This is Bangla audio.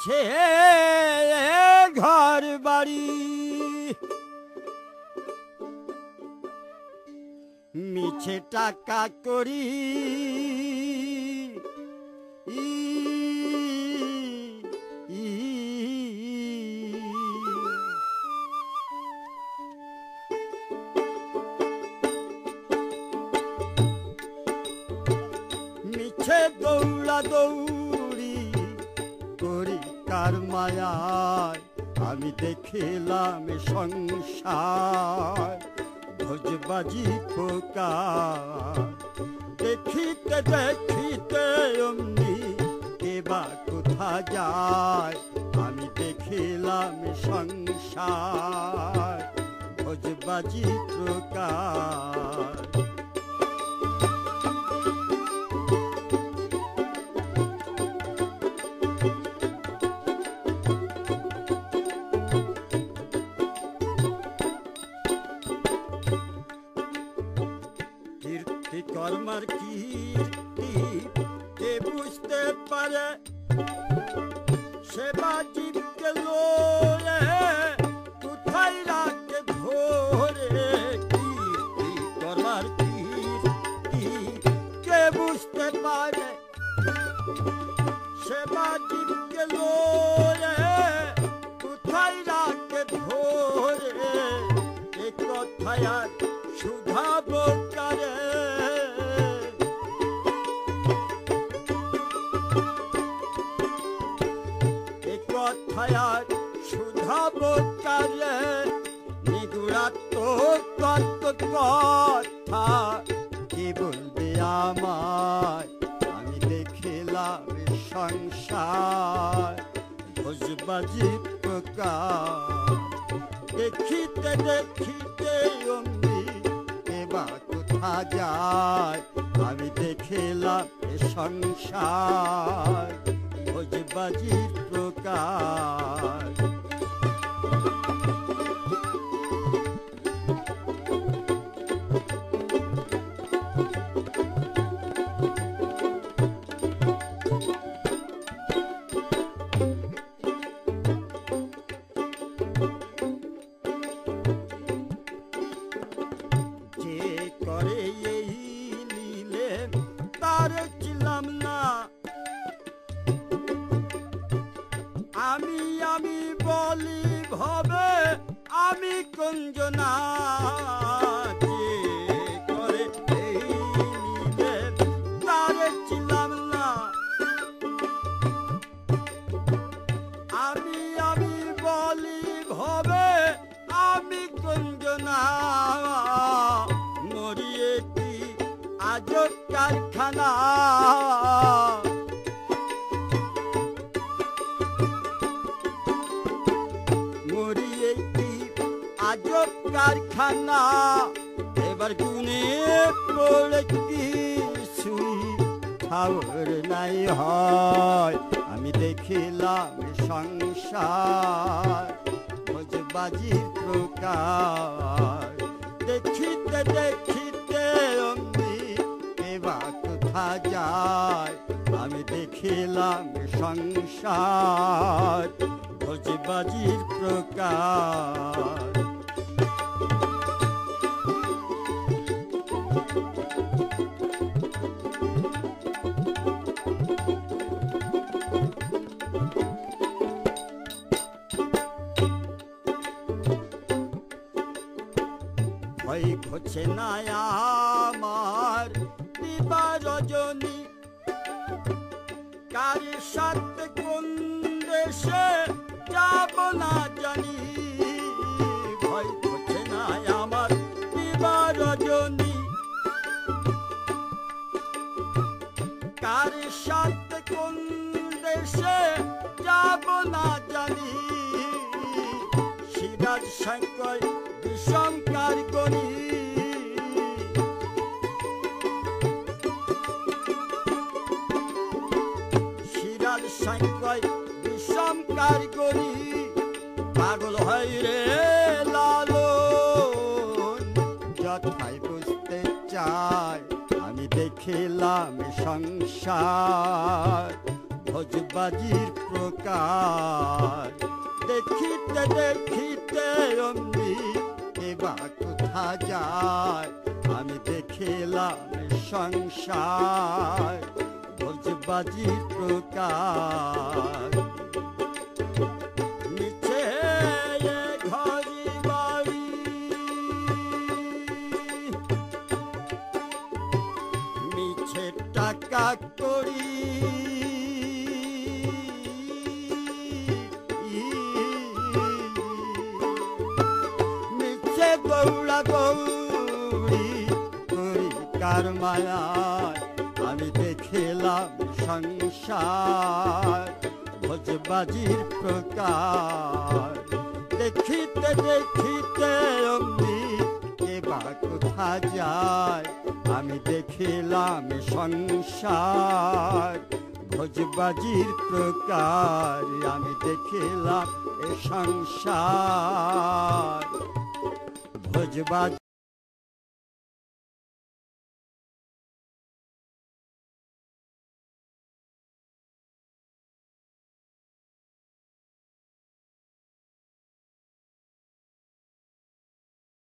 আছে ঘর বাড়ি মিছে টাকা করি। মিছে দৌড়া দৌড়ি কার মায়ায় আমি দেখিলাম সংসার। ভোজবাজি খোকা, দেখিতে দেখিতে অমনি কেবা কোথা যায়? আমি দেখিলাম সংসার। ভোজবাজি প্রকার কীর্তি কর্মার কি কে বুঝতে পারে? সেবা জীবকে লোয়ে কথায় আর শুধাবো কারে নিগুড়াত্ম কথা কি বলবে আমায়? আমি দেখিলাম সংসার। ভোজবাজি প্রকার। দেখিতে দেখিতে অমনি এবা কোথা যায়? আমি দেখিলাম সংসার। ভোজবাজির প্রকার আমি আমি বলি ভবে আমি কঞ্জনা যে কারখানা এবার গুনে পড়ে কি শুই নাই হয়। আমি দেখিলাম সংসার, ভোজবাজির প্রকার। দেখিতে দেখিতে অমনি এবা কোথা যায়? আমি দেখিলাম সংসার, ভোজবাজির প্রকার। ভয় না আমার দিবা রজনী। কার সাথে কোন দেশে যাব না জানি। ভয় ঘছে না আমার দিবা রজনী। কার সাথে কোন দেশে যাব না জানি। সিরাজ শঙ্কর বিষম বিষম কারগনি পাগল হয় রে লালন। যথাই বুঝতে চায়, আমি দেখিলাম সংসার। ভোজবাজির প্রকার। দেখিতে দেখিতে অমনি এবা কোথা যায়? আমি দেখিলাম সংসার। ভোজবাজির প্রকার। টাকা করি। মিছে গৌড়া গৌরী করি কার মায়ায়? আমি দেখিলাম সংসার, ভোজবাজির প্রকার। দেখিতে দেখিতে অমনি এবার কোথা যায়? আমি দেখিলাম সংসার ভোজবাজির প্রকার। আমি দেখিলাম এ সংসার ভোজবাজ